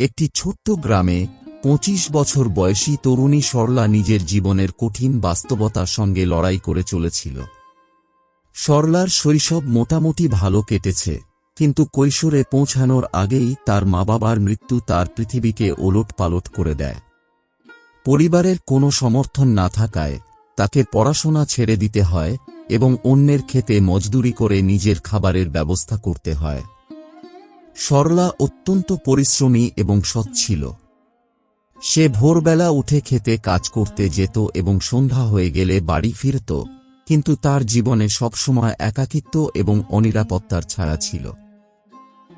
একটি ছোট্ট গ্রামে পঁচিশ বছর বয়সী তরুণী সরলা নিজের জীবনের কঠিন বাস্তবতার সঙ্গে লড়াই করে চলেছিল। সরলার শৈশব মোটামুটি ভালো কেটেছে, কিন্তু কৈশোরে পৌঁছানোর আগেই তার মা বাবার মৃত্যু তার পৃথিবীকে ওলট পালট করে দেয়। পরিবারের কোনো সমর্থন না থাকায় তাকে পড়াশোনা ছেড়ে দিতে হয় এবং অন্যের খেতে মজদুরি করে নিজের খাবারের ব্যবস্থা করতে হয়। সরলা অত্যন্ত পরিশ্রমী এবং সৎ ছিল। সে ভোরবেলা উঠে খেতে কাজ করতে যেত এবং সন্ধ্যা হয়ে গেলে বাড়ি ফিরত, কিন্তু তার জীবনে সবসময় একাকিত্ব এবং অনিরাপত্তার ছায়া ছিল।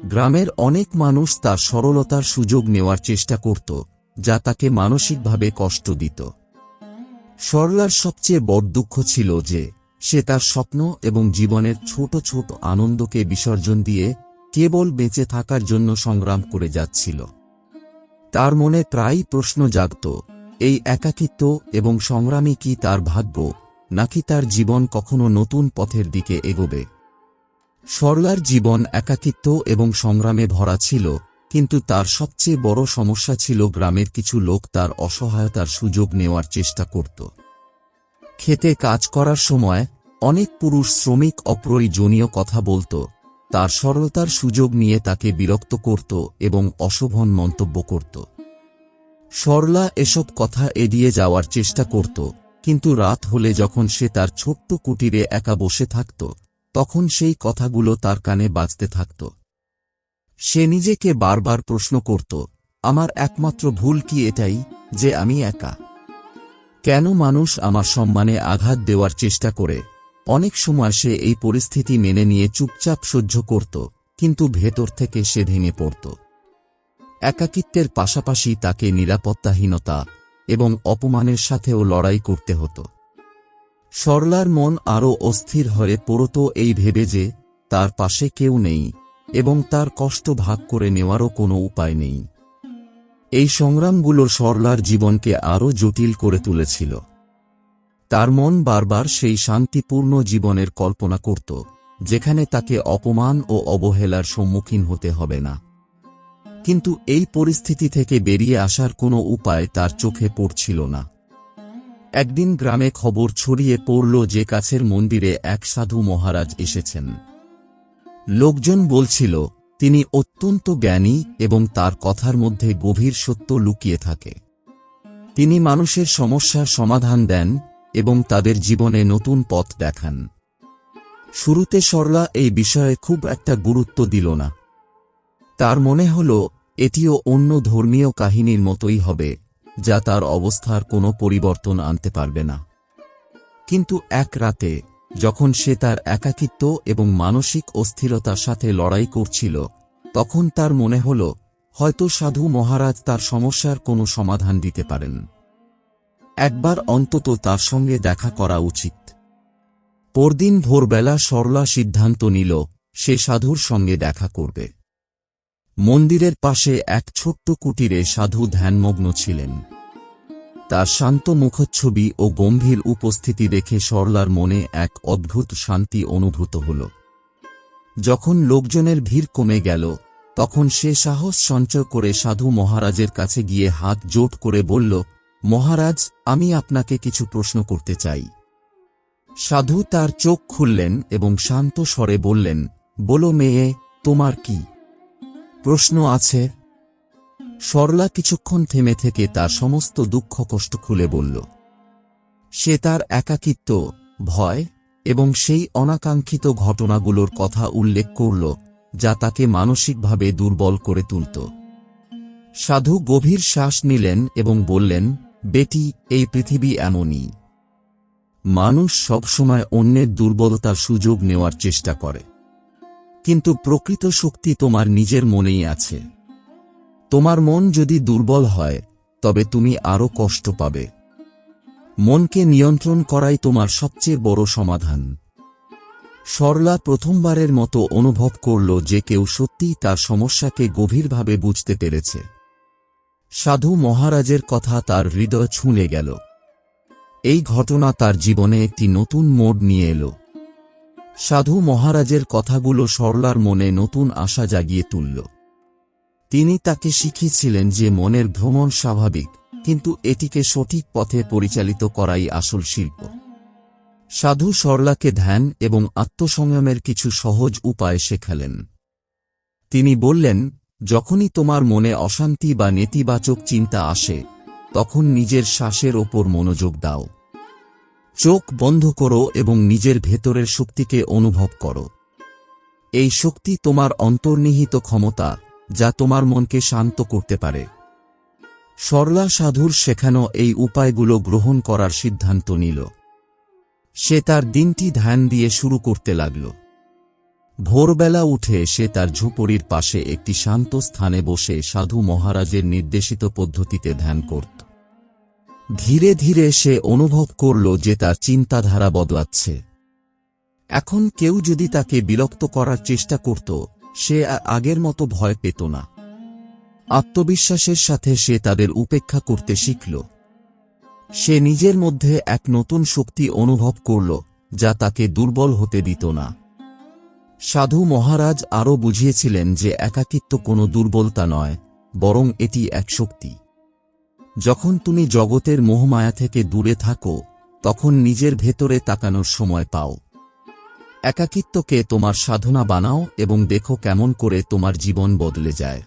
গ্রামের অনেক মানুষ তার সরলতার সুযোগ নেওয়ার চেষ্টা করত, যা তাকে মানসিকভাবে কষ্ট দিত। সরলার সবচেয়ে বড় দুঃখ ছিল যে, সে তার স্বপ্ন এবং জীবনের ছোট ছোট আনন্দকে বিসর্জন দিয়ে কেবল বেঁচে থাকার জন্য সংগ্রাম করে যাচ্ছিল। তার মনে প্রায়ই প্রশ্ন জাগত, এই একাকিত্ব এবং সংগ্রামই কি তার ভাগ্য, নাকি তার জীবন কখনো নতুন পথের দিকে এগোবে? সরলার জীবন একাকিত্ব এবং সংগ্রামে ভরা ছিল, কিন্তু তার সবচেয়ে বড় সমস্যা ছিল গ্রামের কিছু লোক তার অসহায়তার সুযোগ নেওয়ার চেষ্টা করত। খেতে কাজ করার সময় অনেক পুরুষ শ্রমিক অপ্রয়োজনীয় কথা বলত তার সরলতার সুযোগ নিয়ে তাকে বিরক্ত করত এবং অশোভন মন্তব্য করত। সরলা এসব কথা এড়িয়ে যাওয়ার চেষ্টা করত, কিন্তু রাত হলে যখন সে তার ছোট্ট কুটিরে একা বসে থাকত, তখন সেই কথাগুলো তার কানে বাজতে থাকত। সে নিজেকে বারবার প্রশ্ন করত, আমার একমাত্র ভুল কি এটাই যে আমি একা? কেন মানুষ আমার সম্মানে আঘাত দেওয়ার চেষ্টা করে? অনেক সময় সে এই পরিস্থিতি মেনে নিয়ে চুপচাপ সহ্য করত, কিন্তু ভেতর থেকে সে ভেঙে পড়ত। একাকিত্বের পাশাপাশি তাকে নিরাপত্তাহীনতা এবং অপমানের সাথেও লড়াই করতে হতো। সরলার মন আরও অস্থির হয়ে পড়ত এই ভেবে যে, তার পাশে কেউ নেই এবং তার কষ্ট ভাগ করে নেওয়ারও কোনো উপায় নেই। এই সংগ্রামগুলো সরলার জীবনকে আরও জটিল করে তুলেছিল। তার মন বারবার সেই শান্তিপূর্ণ জীবনের কল্পনা করত, যেখানে তাকে অপমান ও অবহেলার সম্মুখীন হতে হবে না। কিন্তু এই পরিস্থিতি থেকে বেরিয়ে আসার কোনো উপায় তার চোখে পড়ছিল না। একদিন গ্রামে খবর ছড়িয়ে পড়ল যে কাছের মন্দিরে এক সাধু মহারাজ এসেছেন। লোকজন বলছিল, তিনি অত্যন্ত জ্ঞানী এবং তার কথার মধ্যে গভীর সত্য লুকিয়ে থাকে। তিনি মানুষের সমস্যার সমাধান দেন এবং তাদের জীবনে নতুন পথ দেখান। শুরুতে সরলা এই বিষয়ে খুব একটা গুরুত্ব দিল না। তার মনে হল, এটিও অন্য ধর্মীয় কাহিনীর মতোই হবে, যা তার অবস্থার কোনো পরিবর্তন আনতে পারবে না। কিন্তু এক রাতে, যখন সে তার একাকিত্ব এবং মানসিক অস্থিরতার সাথে লড়াই করছিল, তখন তার মনে হল, হয়তো সাধু মহারাজ তার সমস্যার কোনো সমাধান দিতে পারেন। একবার অন্তত তার সঙ্গে দেখা করা উচিত। পরদিন ভোরবেলা সরলা সিদ্ধান্ত নিল, সে সাধুর সঙ্গে দেখা করবে। মন্দিরের পাশে এক ছোট্ট কুটিরে সাধু ধ্যানমগ্ন ছিলেন। তার শান্ত মুখচ্ছবি ও গম্ভীর উপস্থিতি দেখে সরলার মনে এক অদ্ভুত শান্তি অনুভূত হল। যখন লোকজনের ভিড় কমে গেল, তখন সে সাহস সঞ্চয় করে সাধু মহারাজের কাছে গিয়ে হাত জোট করে বলল মহারাজ, আমি আপনাকে কিছু প্রশ্ন করতে চাই। সাধু তার চোখ খুললেন এবং শান্ত স্বরে বললেন, বলো মেয়ে, তোমার কি প্রশ্ন আছে? সরলা কিছুক্ষণ থেমে থেকে তার সমস্ত দুঃখ কষ্ট খুলে বলল, সে তার একাকিত্ব, ভয় এবং সেই অনাকাঙ্ক্ষিত ঘটনাগুলোর কথা উল্লেখ করল, যা তাকে মানসিকভাবে দুর্বল করে তুলত। সাধু গভীর শ্বাস নিলেন এবং বললেন বেটি, এই পৃথিবী এমনই। মানুষ সবসময় অন্যের দুর্বলতার সুযোগ নেওয়ার চেষ্টা করে। কিন্তু প্রকৃত শক্তি তোমার নিজের মনেই আছে। তোমার মন যদি দুর্বল হয়, তবে তুমি আরও কষ্ট পাবে। মনকে নিয়ন্ত্রণ করাই তোমার সবচেয়ে বড় সমাধান। সরলা প্রথমবারের মতো অনুভব করল যে কেউ সত্যিই তার সমস্যাকে গভীরভাবে বুঝতে পেরেছে। সাধু মহারাজের কথা তার হৃদয় ছুঁলে গেল। এই ঘটনা তার জীবনে একটি নতুন মোড় নিয়ে এলো। সাধু মহারাজের কথাগুলো সরলার মনে নতুন আশা জাগিয়ে তুলল। তিনি তাকে শিখিয়েছিলেন যে মনের ভ্রমণ স্বাভাবিক, কিন্তু এটিকে সঠিক পথে পরিচালিত করাই আসল শিল্প। সাধু সরলাকে ধ্যান এবং আত্মসংযমের কিছু সহজ উপায় শেখালেন। তিনি বললেন যখনই তোমার মনে অশান্তি বা নেতিবাচক চিন্তা আসে, তখন নিজের শ্বাসের ওপর মনোযোগ দাও। চোখ বন্ধ করো এবং নিজের ভেতরের শক্তিকে অনুভব করো। এই শক্তি তোমার অন্তর্নিহিত ক্ষমতা, যা তোমার মনকে শান্ত করতে পারে। সরলা সাধুর শেখানো এই উপায়গুলো গ্রহণ করার সিদ্ধান্ত নিল। সে তার দিনটি ধ্যান দিয়ে শুরু করতে লাগল। ভোরবেলা উঠে সে তার ঝুপড়ির পাশে একটি শান্ত স্থানে বসে সাধু মহারাজের নির্দেশিত পদ্ধতিতে ধ্যান করত। ধীরে ধীরে সে অনুভব করল যে তার চিন্তাধারা বদলাচ্ছে। এখন কেউ যদি তাকে বিরক্ত করার চেষ্টা করত, সে আর আগের মতো ভয় পেত না। আত্মবিশ্বাসের সাথে সে তাদের উপেক্ষা করতে শিখল। সে নিজের মধ্যে এক নতুন শক্তি অনুভব করল, যা তাকে দুর্বল হতে দিত না। সাধু মহারাজ আরও বুঝিয়েছিলেন যে একাকিত্ব কোনো দুর্বলতা নয়, বরং এটি এক শক্তি। যখন তুমি জগতের মোহমায়া থেকে দূরে থাকো, তখন নিজের ভেতরে তাকানোর সময় পাও। একাকিত্বকে তোমার সাধনা বানাও এবং দেখো কেমন করে তোমার জীবন বদলে যায়।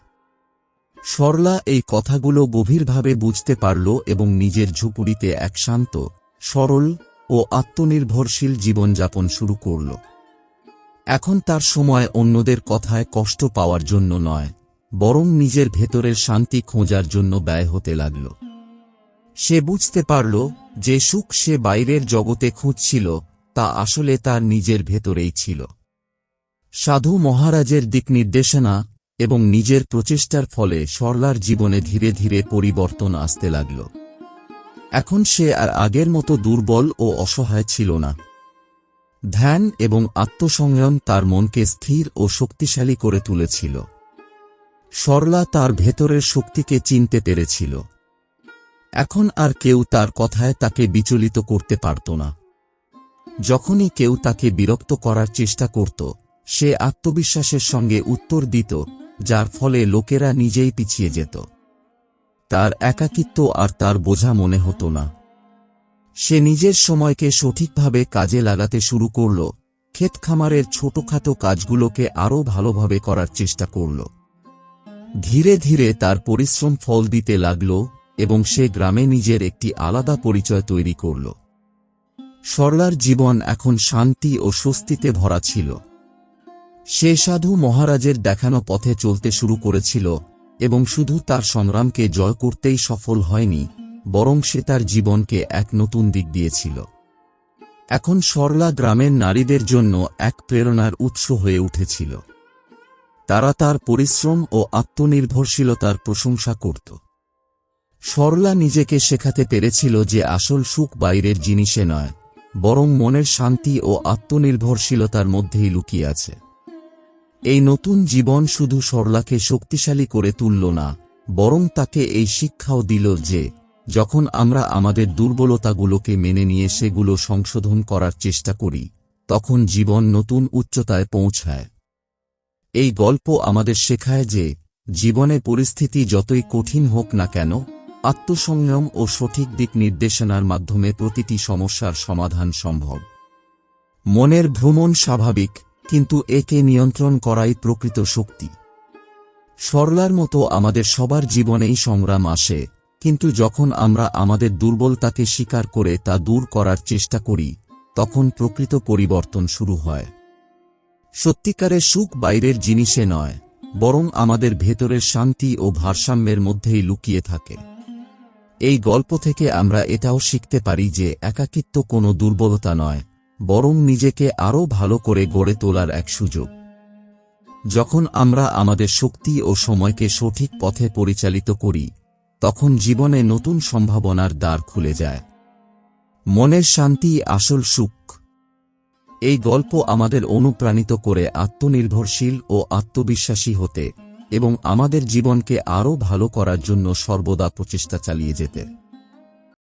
সরলা এই কথাগুলো গভীরভাবে বুঝতে পারল এবং নিজের ঝুপুরিতে এক শান্ত, সরল ও আত্মনির্ভরশীল জীবনযাপন শুরু করল। এখন তার সময় অন্যদের কথায় কষ্ট পাওয়ার জন্য নয়, বরং নিজের ভেতরের শান্তি খোঁজার জন্য ব্যয় হতে লাগল। সে বুঝতে পারল যে সুখ সে বাইরের জগতে খুঁজছিল, তা আসলে তার নিজের ভেতরেই ছিল। সাধু মহারাজের দিক নির্দেশনা এবং নিজের প্রচেষ্টার ফলে সরলার জীবনে ধীরে ধীরে পরিবর্তন আসতে লাগল। এখন সে আর আগের মতো দুর্বল ও অসহায় ছিল না। ধ্যান এবং আত্মসংযম তার মনকে স্থির ও শক্তিশালী করে তুলেছিল। সরলা তার ভেতরের শক্তিকে চিনতে পেরেছিল। এখন আর কেউ তার কথায় তাকে বিচলিত করতে পারত না। যখনই কেউ তাকে বিরক্ত করার চেষ্টা করত, সে আত্মবিশ্বাসের সঙ্গে উত্তর দিত, যার ফলে লোকেরা নিজেই পিছিয়ে যেত। তার একাকিত্ব আর তার বোঝা মনে হতো না। সে নিজের সময়কে সঠিকভাবে কাজে লাগাতে শুরু করল। ক্ষেত খামারের ছোটখাটো কাজগুলোকে আরও ভালোভাবে করার চেষ্টা করল। ধীরে ধীরে তার পরিশ্রম ফল দিতে লাগল এবং সে গ্রামে নিজের একটি আলাদা পরিচয় তৈরি করল। সরলার জীবন এখন শান্তি ও স্বস্তিতে ভরা ছিল। সে সাধু মহারাজের দেখানো পথে চলতে শুরু করেছিল এবং শুধু তার সংগ্রামকে জয় করতেই সফল হয়নি বরং সে তার জীবনকে এক নতুন দিক দিয়েছিল। এখন সরলা গ্রামের নারীদের জন্য এক প্রেরণার উৎস হয়ে উঠেছিল। তারা তার পরিশ্রম ও আত্মনির্ভরশীলতার প্রশংসা করত। সরলা নিজেকে শেখাতে পেরেছিল যে আসল সুখ বাইরের জিনিসে নয়, বরং মনের শান্তি ও আত্মনির্ভরশীলতার মধ্যেই লুকিয়ে আছে। এই নতুন জীবন শুধু সরলাকে শক্তিশালী করে তুলল না, বরং তাকে এই শিক্ষাও দিল যে যখন আমরা আমাদের দুর্বলতাগুলোকে মেনে নিয়ে সেগুলো সংশোধন করার চেষ্টা করি, তখন জীবন নতুন উচ্চতায় পৌঁছায়। এই গল্প আমাদের শেখায় যে, জীবনে পরিস্থিতি যতই কঠিন হোক না কেন, আত্মসংযম ও সঠিক দিক নির্দেশনার মাধ্যমে প্রতিটি সমস্যার সমাধান সম্ভব। মনের ভ্রমণ স্বাভাবিক, কিন্তু একে নিয়ন্ত্রণ করাই প্রকৃত শক্তি। সরলার মতো আমাদের সবার জীবনেই সংগ্রাম আসে কিন্তু যখন আমরা আমাদের দুর্বলতাকে স্বীকার করে তা দূর করার চেষ্টা করি, তখন প্রকৃত পরিবর্তন শুরু হয়। সত্যিকারের সুখ বাইরের জিনিসে নয়, বরং আমাদের ভেতরের শান্তি ও ভারসাম্যের মধ্যেই লুকিয়ে থাকে। এই গল্প থেকে আমরা এটাও শিখতে পারি যে একাকিত্ব কোনো দুর্বলতা নয়, বরং নিজেকে আরও ভালো করে গড়ে তোলার এক সুযোগ। যখন আমরা আমাদের শক্তি ও সময়কে সঠিক পথে পরিচালিত করি তখন জীবনে নতুন সম্ভাবনার দ্বার খুলে যায়। মনের শান্তি আসল সুখ। এই গল্প আমাদের অনুপ্রাণিত করে আত্মনির্ভরশীল ও আত্মবিশ্বাসী হতে এবং আমাদের জীবনকে আরও ভালো করার জন্য সর্বদা প্রচেষ্টা চালিয়ে যেতে।